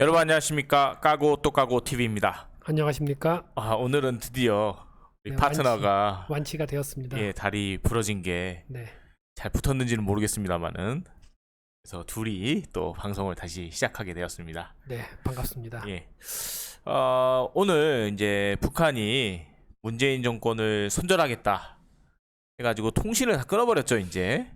여러분 안녕하십니까 까고 또 까고 TV입니다. 안녕하십니까 아 오늘은 드디어 우리 네, 파트너가 완치 가 되었습니다. 예 다리 부러진 게 잘 네, 붙었는지는 모르겠습니다만은 그래서 둘이 또 방송을 다시 시작하게 되었습니다. 네 반갑습니다. 예. 어, 오늘 이제 북한이 문재인 정권을 손절하겠다 해가지고 통신을 다 끊어버렸죠 이제.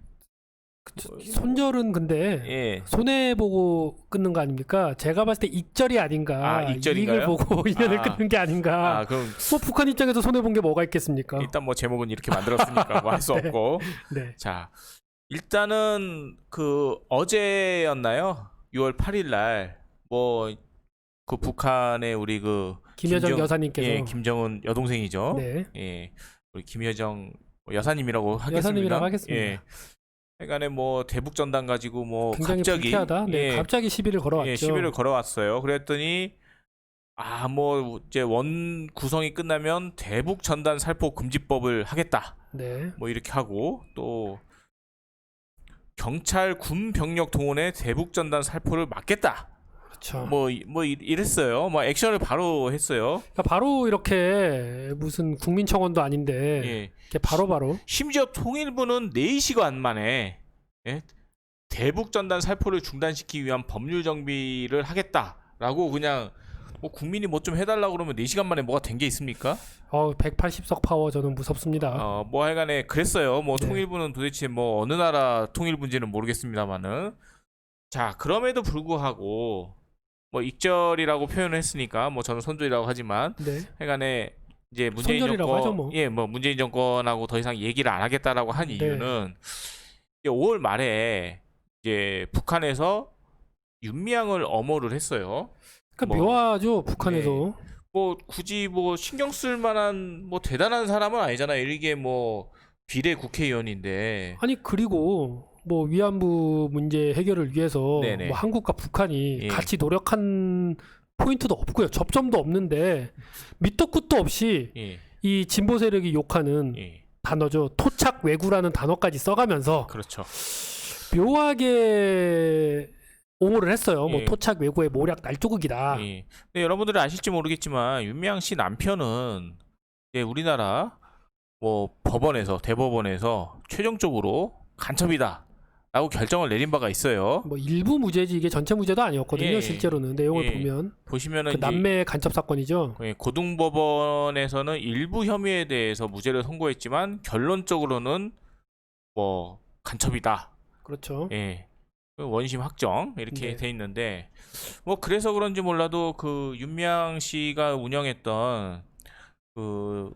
손절은 근데 예. 손해 보고 끊는 거 아닙니까? 제가 봤을 때 익절이 아닌가. 아, 익절인가요? 이익을 보고 인연을 아. 끊는 게 아닌가. 아 그럼 뭐 북한 입장에서 손해 본 게 뭐가 있겠습니까? 일단 뭐 제목은 이렇게 만들었으니까 뭐 할수 네. 없고. 네, 자, 일단은 그 어제였나요? 6월 8일 날뭐 그 북한의 우리 그 김여정 김정- 여사님께서 예, 김정은 여동생이죠. 네, 예. 우리 김여정 여사님이라고 하겠습니다. 여사님이라고 하겠습니다. 예. 그러니까 뭐 대북 전단 가지고 뭐 굉장히 갑자기 불쾌하다. 네, 예, 갑자기 시비를 걸어왔죠. 예, 시비를 걸어왔어요. 그랬더니 아 뭐 이제 원 구성이 끝나면 대북 전단 살포 금지법을 하겠다. 네, 뭐 이렇게 하고 또 경찰 군 병력 동원해 대북 전단 살포를 막겠다. 그렇죠. 뭐 뭐 이랬어요. 뭐 액션을 바로 했어요. 그러니까 바로 이렇게 무슨 국민청원도 아닌데 예. 이렇게 바로 바로 심지어 통일부는 4시간 만에 예? 대북 전단 살포를 중단시키기 위한 법률 정비를 하겠다라고 그냥 뭐 국민이 뭐 좀 해달라고 그러면 4시간 만에 뭐가 된 게 있습니까? 어 180석 파워 저는 무섭습니다. 어, 뭐 하여간에 그랬어요. 뭐 네. 통일부는 도대체 뭐 어느 나라 통일부인지는 모르겠습니다만은 자 그럼에도 불구하고 뭐 익절이라고 표현을 했으니까 뭐 저는 선조이라고 하지만 네, 하여간에 이제 문재인 정권 뭐. 예, 뭐 문재인 정권하고 더 이상 얘기를 안 하겠다라고 한 네. 이유는 이제 5월 말에 이제 북한에서 윤미향을 엄호를 했어요. 그러니까 뭐, 묘하죠 북한에서. 뭐 굳이 뭐 신경 쓸 만한 뭐 대단한 사람은 아니잖아요. 이게 뭐 비례 국회의원인데 아니 그리고 뭐 위안부 문제 해결을 위해서 네네. 뭐 한국과 북한이 예. 같이 노력한 포인트도 없고요 접점도 없는데 밑도 끝도 없이 예, 이 진보 세력이 욕하는 예, 단어죠 토착 외구라는 단어까지 써가면서 그렇죠. 묘하게 옹호를 했어요 뭐 예. 토착 외구의 모략 날조극이다 예. 근데 여러분들이 아실지 모르겠지만 윤미향 씨 남편은 이제 우리나라 뭐 법원에서 대법원에서 최종적으로 간첩이다. 라고 결정을 내린 바가 있어요. 뭐 일부 무죄지 이게 전체 무죄도 아니었거든요 예. 실제로는 내용을 예. 보면 보시면은 그 남매 간첩 사건이죠 예, 고등법원에서는 일부 혐의에 대해서 무죄를 선고했지만 결론적으로는 뭐 간첩이다. 그렇죠 예. 그 원심 확정 이렇게 네. 돼 있는데 뭐 그래서 그런지 몰라도 그 윤미향 씨가 운영했던 그,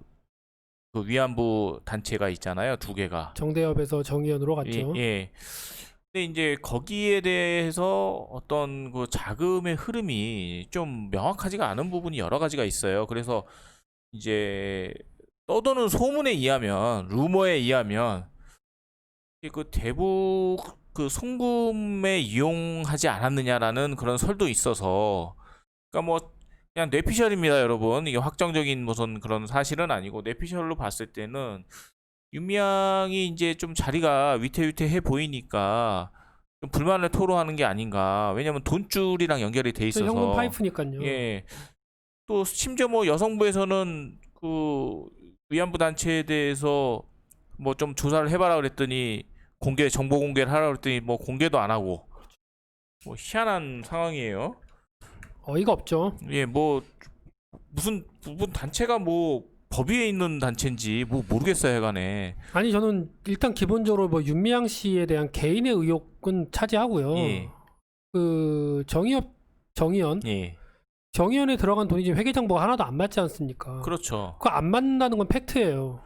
그 위안부 단체가 있잖아요 두 개가 정대협에서 정의연으로 갔죠 예, 예. 근데 이제 거기에 대해서 어떤 그 자금의 흐름이 좀 명확하지가 않은 부분이 여러 가지가 있어요. 그래서 이제 떠도는 소문에 의하면 루머에 의하면 이그 대북 그 송금에 이용하지 않았느냐라는 그런 설도 있어서 그러니까 뭐 그냥 뇌피셜입니다, 여러분. 이게 확정적인 무슨 그런 사실은 아니고 뇌피셜로 봤을 때는 윤미향이 이제 좀 자리가 위태위태해 보이니까 좀 불만을 토로하는 게 아닌가. 왜냐면 돈줄이랑 연결이 돼 있어서. 현금 파이프니까요 예. 또 심지어 뭐 여성부에서는 그 위안부 단체에 대해서 뭐 좀 조사를 해봐라 그랬더니 공개 정보 공개를 하라 그랬더니 뭐 공개도 안 하고 뭐 희한한 상황이에요. 어이가 없죠 예, 뭐 무슨 부분 단체가 뭐 법 위에 있는 단체인지 뭐 모르겠어요, 해간에. 아니 저는 일단 기본적으로 뭐 윤미향 씨에 대한 개인의 의혹은 차지하고요. 예. 그 정의업 정의연 예. 정의연에 들어간 돈이 지금 회계 정보가 하나도 안 맞지 않습니까? 그렇죠. 그거 안 맞는다는 건 팩트예요.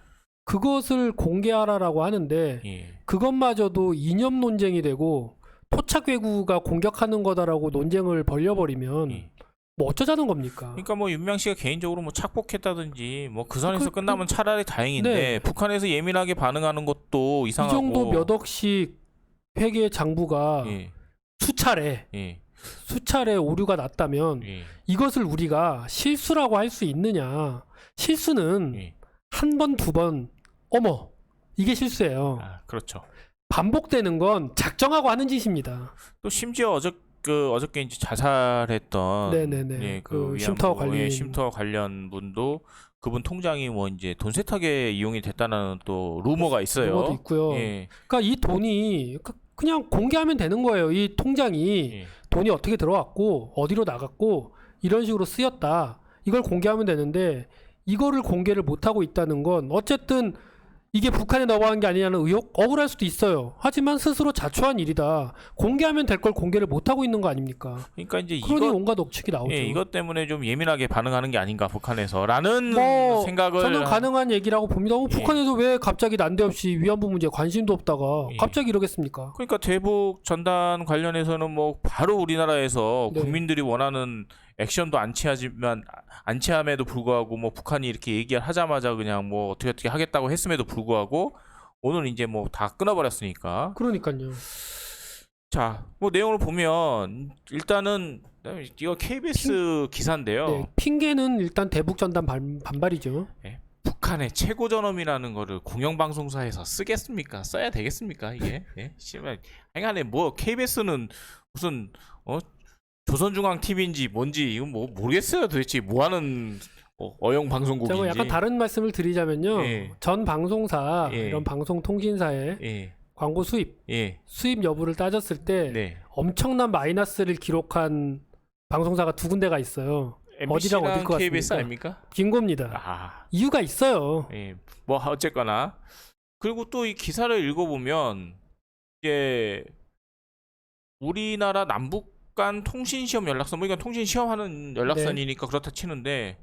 그것을 공개하라라고 하는데 예. 그것마저도 이념 논쟁이 되고 토착 외구가 공격하는 거다라고 논쟁을 벌려버리면 예. 뭐 어쩌자는 겁니까? 그러니까 뭐 윤명 씨가 개인적으로 뭐 착복했다든지 뭐 그 선에서 그- 끝나면 차라리 다행인데 네. 북한에서 예민하게 반응하는 것도 이 이상하고 정도 몇 억씩 회계 장부가 예. 수차례 예. 수차례 오류가 났다면 예. 이것을 우리가 실수라고 할 수 있느냐? 실수는 예. 한 번, 두 번, 어머, 이게 실수예요. 아, 그렇죠. 반복되는 건 작정하고 하는 짓입니다. 또 심지어 어저 그 어저께 이제 자살했던 네네네. 예, 그 위안부, 쉼터 관련 예, 쉼터 관련 분도 그분 통장이 뭐 이제 돈 세탁에 이용이 됐다는 또 루머가 있어요. 루머도 있고요. 예, 그러니까 이 돈이 그- 그냥 공개하면 되는 거예요. 이 통장이 예. 돈이 어떻게 들어왔고 어디로 나갔고 이런 식으로 쓰였다. 이걸 공개하면 되는데 이거를 공개를 못 하고 있다는 건 어쨌든 이게 북한에 넘어간 게 아니냐는 의혹 억울할 수도 있어요. 하지만 스스로 자초한 일이다. 공개하면 될 걸 공개를 못 하고 있는 거 아닙니까? 그러니까 이제 그러니 이것 온갖 억측이 나오죠. 예, 이것 때문에 좀 예민하게 반응하는 게 아닌가 북한에서라는 뭐 생각을 저는 가능한 얘기라고 봅니다. 어, 예. 북한에서 왜 갑자기 난데없이 위안부 문제에 관심도 없다가 예. 갑자기 이러겠습니까? 그러니까 대북 전단 관련해서는 뭐 바로 우리나라에서 네. 국민들이 원하는 액션도 안 취하지만 안 취함에도 불구하고 뭐 북한이 이렇게 얘기를 하자마자 그냥 뭐 어떻게 어떻게 하겠다고 했음에도 불구하고 오늘 이제 뭐 다 끊어버렸으니까 그러니까요. 자 뭐 내용을 보면 일단은 이거 KBS 기사인데요 네, 핑계는 일단 대북 전단 반, 반발이죠. 북한의 최고 전엄이라는 거를 공영방송사에서 쓰겠습니까 써야 되겠습니까 이게 예? 씨발 하여간에 뭐 KBS는 무슨 어 조선중앙 TV인지 뭔지 이건 뭐 모르겠어요 도대체 뭐 하는 어, 제가 방송국인지 뭐 약간 다른 말씀을 드리자면요. 예. 전 방송사 예. 이런 방송 통신사의 예, 광고 수입, 예, 수입 여부를 따졌을 때 네. 엄청난 마이너스를 기록한 방송사가 두 군데가 있어요. 어디랑 MBC랑 것 KBS? 아닙니까? 긴 겁니다. 아, 이유가 있어요. 예, 뭐 어쨌거나 그리고 또 이 기사를 읽어보면 이제 우리나라 남북 간 통신 시험 연락선 뭐 이건 통신 시험하는 연락선이니까 그렇다 치는데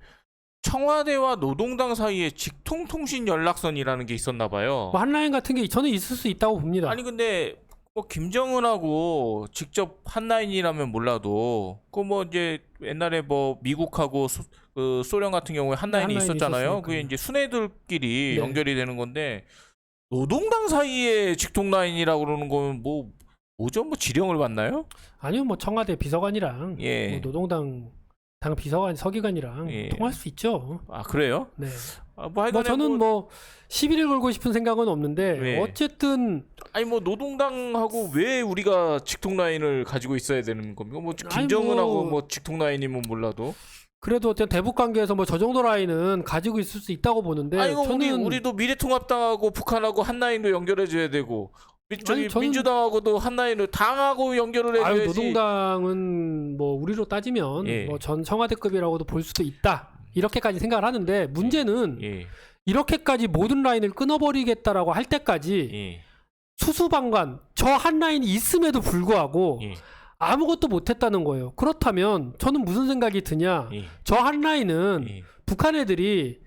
청와대와 노동당 사이에 직통 통신 연락선이라는 게 있었나 봐요. 뭐 한라인 같은 게 저는 있을 수 있다고 봅니다. 아니 근데 뭐 김정은하고 직접 한라인이라면 몰라도 그 뭐 이제 옛날에 뭐 미국하고 소, 그 소련 같은 경우에 한라인이 한라인이 있었잖아요. 있었으니까요. 그게 이제 순애들끼리 네. 연결이 되는 건데 노동당 사이에 직통 라인이라고 그러는 거면 뭐 뭐죠? 뭐 지령을 받나요? 아니요, 뭐 청와대 비서관이랑 예. 뭐 노동당 당 비서관 서기관이랑 예. 통할 수 있죠. 아 그래요? 네. 아, 뭐 뭐 하여간에 저는 뭐, 뭐 시비를 걸고 싶은 생각은 없는데 네. 어쨌든 아니 뭐 노동당하고 왜 우리가 직통 라인을 가지고 있어야 되는 겁니까? 뭐 아니, 김정은하고 뭐- 뭐 직통 라인이면 몰라도 그래도 어쨌든 대북 관계에서 뭐 저 정도 라인은 가지고 있을 수 있다고 보는데 아니 이거 우리 네, 저는 우리도 미래통합당하고 북한하고 한 라인도 연결해 줘야 되고 미, 저기 아니, 저는- 민주당하고도 한 라인을 당하고 연결을 아유 해줘야지. 노동당은 뭐 우리로 따지면 예. 뭐 전 청와대급이라고도 볼 수도 있다 이렇게까지 생각을 하는데 문제는 예, 이렇게까지 모든 라인을 끊어버리겠다라고 할 때까지 예, 수수방관 저 한 라인이 있음에도 불구하고 예, 아무것도 못했다는 거예요. 그렇다면 저는 무슨 생각이 드냐? 예, 저 한 라인은 예. 북한 애들이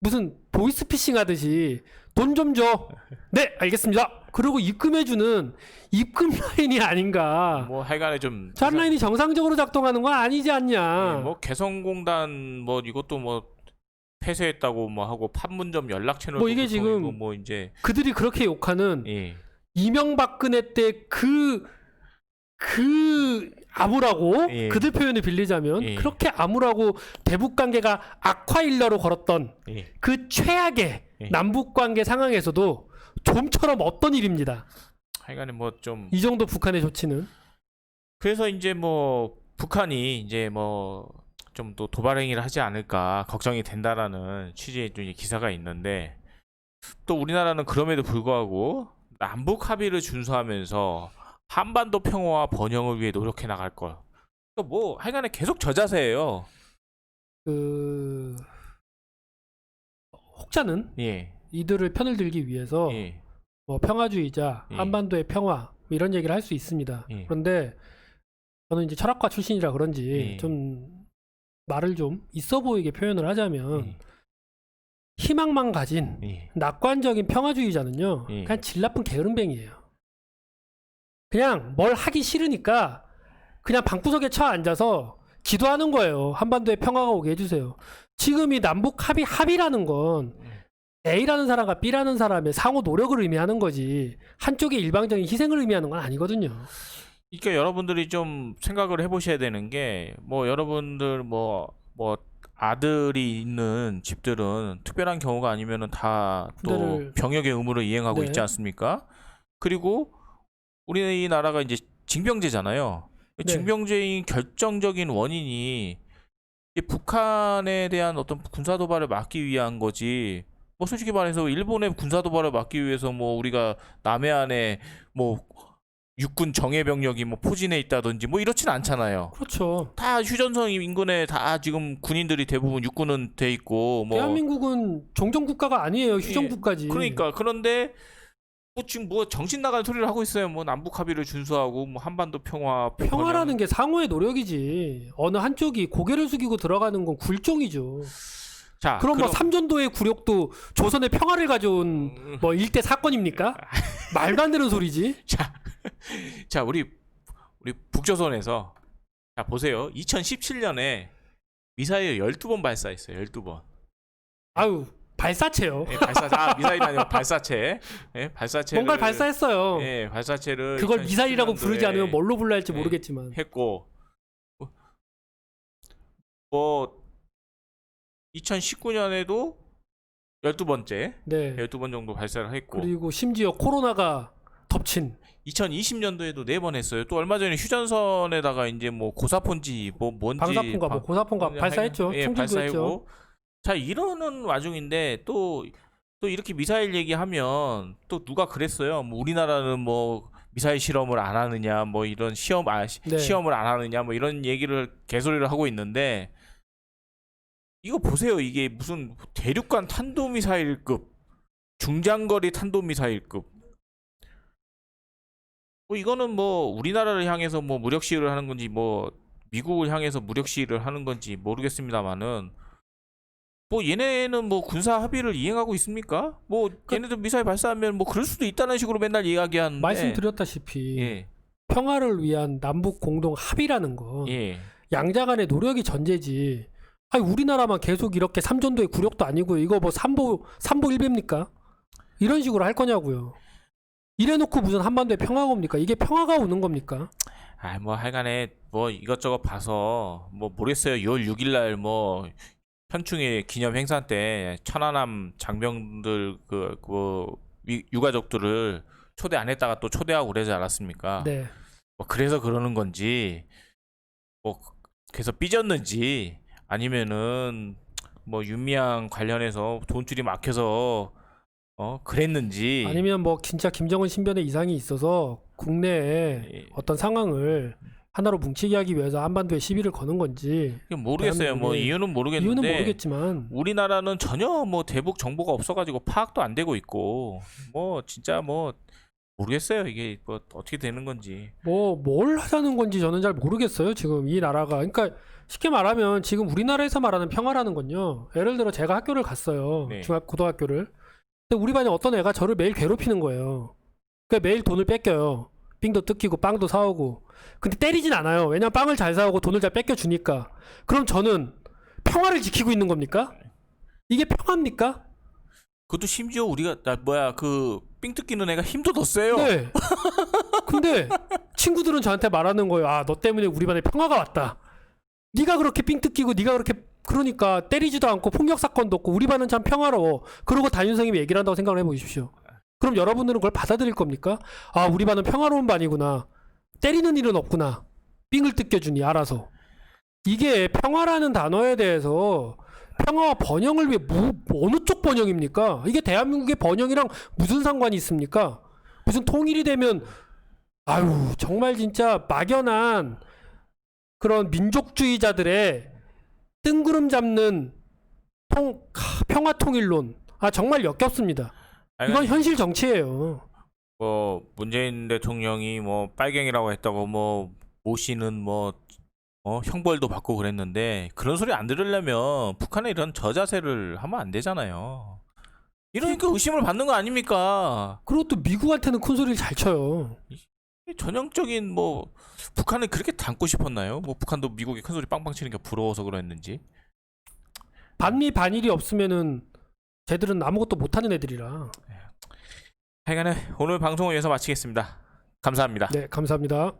무슨 보이스피싱 하듯이 돈 좀 줘. 네, 알겠습니다. 그리고 입금해주는 입금 라인이 아닌가. 뭐 하여간에 좀저한 라인이 정상적으로 작동하는 건 아니지 않냐. 예, 뭐 개성공단 뭐 이것도 뭐 폐쇄했다고 뭐 하고 판문점 연락 채널 뭐 이게 지금 뭐 이제 그들이 그렇게 욕하는 예, 이명박근혜 때 그, 그, 암울하고, 예. 그들 표현을 빌리자면, 예. 그렇게 암울하고 대북 관계가 악화 일러로 걸었던 예. 그 최악의 예. 남북 관계 상황에서도 좀처럼 없던 일입니다. 하여간에 뭐좀 이 정도 북한의 조치는. 그래서 이제 뭐 북한이 이제 뭐 좀 또 도발 행위를 하지 않을까 걱정이 된다라는 취지의 좀 기사가 있는데 또 우리나라는 그럼에도 불구하고 남북 합의를 준수하면서 한반도 평화와 번영을 위해 노력해 나갈 걸. 그러니까 뭐 하여간에 계속 저 자세예요. 그, 혹자는 예, 이들을 편을 들기 위해서 예, 뭐 평화주의자, 예. 한반도의 평화 뭐 이런 얘기를 할 수 있습니다. 예. 그런데 저는 이제 철학과 출신이라 그런지 예. 좀 말을 좀 있어 보이게 표현을 하자면 예, 희망만 가진 예, 낙관적인 평화주의자는요 예. 그냥 질 나쁜 게으름뱅이에요. 그냥 뭘 하기 싫으니까 그냥 방구석에 처 앉아서 기도하는 거예요. 한반도에 평화가 오게 해주세요. 지금 이 남북 합의 합의라는 건 A라는 사람과 B라는 사람의 상호 노력을 의미하는 거지 한쪽의 일방적인 희생을 의미하는 건 아니거든요. 그러니까 여러분들이 좀 생각을 해보셔야 되는 게 뭐 여러분들 뭐뭐 아들이 있는 집들은 특별한 경우가 아니면은 다 또 병역의 의무를 이행하고 네. 있지 않습니까? 그리고 우리나라가 이제 징병제잖아요. 네. 징병제인 결정적인 원인이 북한에 대한 어떤 군사 도발을 막기 위한 거지. 뭐 솔직히 말해서 일본의 군사 도발을 막기 위해서 뭐 우리가 남해안에 뭐 육군 정예 병력이 뭐 포진해 있다든지 뭐 이렇진 않잖아요. 그렇죠. 다 휴전선 인근에 다 지금 군인들이 대부분 육군은 돼 있고 뭐 대한민국은 종전 국가가 아니에요. 휴전 예, 국가지. 그러니까 그런데 뭐 지금 뭐 정신 나간 소리를 하고 있어요. 뭐 남북 합의를 준수하고 뭐 한반도 평화 평화라는 게 상호의 노력이지. 어느 한쪽이 고개를 숙이고 들어가는 건 굴종이죠. 자 그럼 뭐 삼전도의 굴욕도 조선의 평화를 가져온 음. 뭐 일대 사건입니까? 말도 안 되는 소리지. 자, 자 우리 우리 북조선에서 자 보세요. 2017년에 미사일 12번 발사했어요. 12번. 아유 발사체요. 예, 발사 아 미사일이 아니고 발사체. 예, 발사체를 뭔가를 발사했어요. 예, 발사체를 그걸 미사일이라고 2017년도에 부르지 않으면 뭘로 불러야 할지 예. 모르겠지만. 했고 뭐 2019년에도 12번째 네. 12번 정도 발사를 했고 그리고 심지어 코로나가 덮친 2020년도에도 네 번 했어요. 또 얼마 전에 휴전선에다가 이제 뭐 고사폰지 뭐 뭔지 방사폰과 뭐 바- 고사폰과 발사했죠. 예. 발사했고. 자 이러는 와중인데 또 또 이렇게 미사일 얘기하면 또 누가 그랬어요. 뭐 우리나라는 뭐 미사일 실험을 안 하느냐, 뭐 이런 시험 아, 시, 네. 시험을 안 하느냐, 뭐 이런 얘기를 개소리를 하고 있는데 이거 보세요. 이게 무슨 대륙간 탄도 미사일급, 중장거리 탄도 미사일급. 뭐 이거는 뭐 우리나라를 향해서 뭐 무력 시위를 하는 건지 뭐 미국을 향해서 무력 시위를 하는 건지 모르겠습니다만은 뭐 얘네는 뭐 군사 합의를 이행하고 있습니까? 뭐 그- 얘네들 미사일 발사하면 뭐 그럴 수도 있다는 식으로 맨날 이야기하는데 말씀드렸다시피 예. 평화를 위한 남북 공동 합의라는 건 예. 양자 간의 노력이 전제지. 아니 우리나라만 계속 이렇게 삼전도의 굴욕도 아니고 이거 뭐 삼보 삼보 일배입니까? 이런 식으로 할 거냐고요. 이래놓고 무슨 한반도에 평화가 옵니까? 이게 평화가 오는 겁니까? 아, 뭐 하여간에 뭐 이것저것 봐서 뭐 모르겠어요. 6월 6일 날뭐 현충일 기념 행사 때 천안함 장병들 그, 그 위- 유가족들을 초대 안 했다가 또 초대하고 그러지 않았습니까? 네. 뭐 그래서 그러는 건지 뭐 그래서 삐졌는지 아니면은 뭐 윤미향 관련해서 돈줄이 막혀서 어 그랬는지 아니면 뭐 진짜 김정은 신변에 이상이 있어서 국내에 예, 어떤 상황을 하나로 뭉치게 하기 위해서 한반도에 시비를 거는 건지 모르겠어요. 뭐 이유는 모르겠는데 이유는 모르겠지만 우리나라는 전혀 뭐 대북 정보가 없어가지고 파악도 안 되고 있고 뭐 진짜 뭐 모르겠어요. 이게 뭐 어떻게 되는 건지. 뭐 뭘 하자는 건지 저는 잘 모르겠어요. 지금 이 나라가 그러니까 쉽게 말하면 지금 우리나라에서 말하는 평화라는 건요. 예를 들어 제가 학교를 갔어요. 네. 중학 고등학교를. 근데 우리 반에 어떤 애가 저를 매일 괴롭히는 거예요. 그러니까 매일 돈을 뺏겨요. 삥도 뜯기고 빵도 사오고. 근데 때리진 않아요. 왜냐면 빵을 잘 사오고 돈을 잘 뺏겨 주니까. 그럼 저는 평화를 지키고 있는 겁니까? 이게 평화입니까? 그것도 심지어 우리가 나 뭐야 그 삥 뜯 기는 애가 힘도 더 세요. 네. 근데 친구들은 저한테 말하는 거예요. 아, 너 때문에 우리 반에 평화가 왔다. 네가 그렇게 삥 뜯 기고 네가 그렇게 그러니까 때리지도 않고 폭력 사건도 없고 우리 반은 참 평화로워. 그러고 담임 선생님이 얘기를 한다고 생각을 해보십시오. 그럼 여러분들은 그걸 받아들일 겁니까? 아, 우리 반은 평화로운 반이구나. 때리는 일은 없구나. 삥을 뜯겨주니 알아서. 이게 평화라는 단어에 대해서 평화와 번영을 위해 뭐, 어느 쪽 번영입니까? 이게 대한민국의 번영이랑 무슨 상관이 있습니까? 무슨 통일이 되면 아유 정말 진짜 막연한 그런 민족주의자들의 뜬구름 잡는 통 하, 평화 통일론 아 정말 역겹습니다. 이건 현실 정치예요. 뭐 문재인 대통령이 뭐 빨갱이라고 했다고 뭐 모씨는 뭐 어, 형벌도 받고 그랬는데 그런 소리 안 들으려면 북한의 이런 저자세를 하면 안 되잖아요. 이러니까 의심을 받는 거 아닙니까? 그리고 또 미국한테는 큰 소리를 잘 쳐요. 전형적인 뭐 북한을 그렇게 닮고 싶었나요? 뭐 북한도 미국이 큰 소리 빵빵 치는 게 부러워서 그랬는지. 반미 반일이 없으면은 쟤들은 아무것도 못하는 애들이라. 하여간에 오늘 방송을 여기서 마치겠습니다. 감사합니다. 네 감사합니다.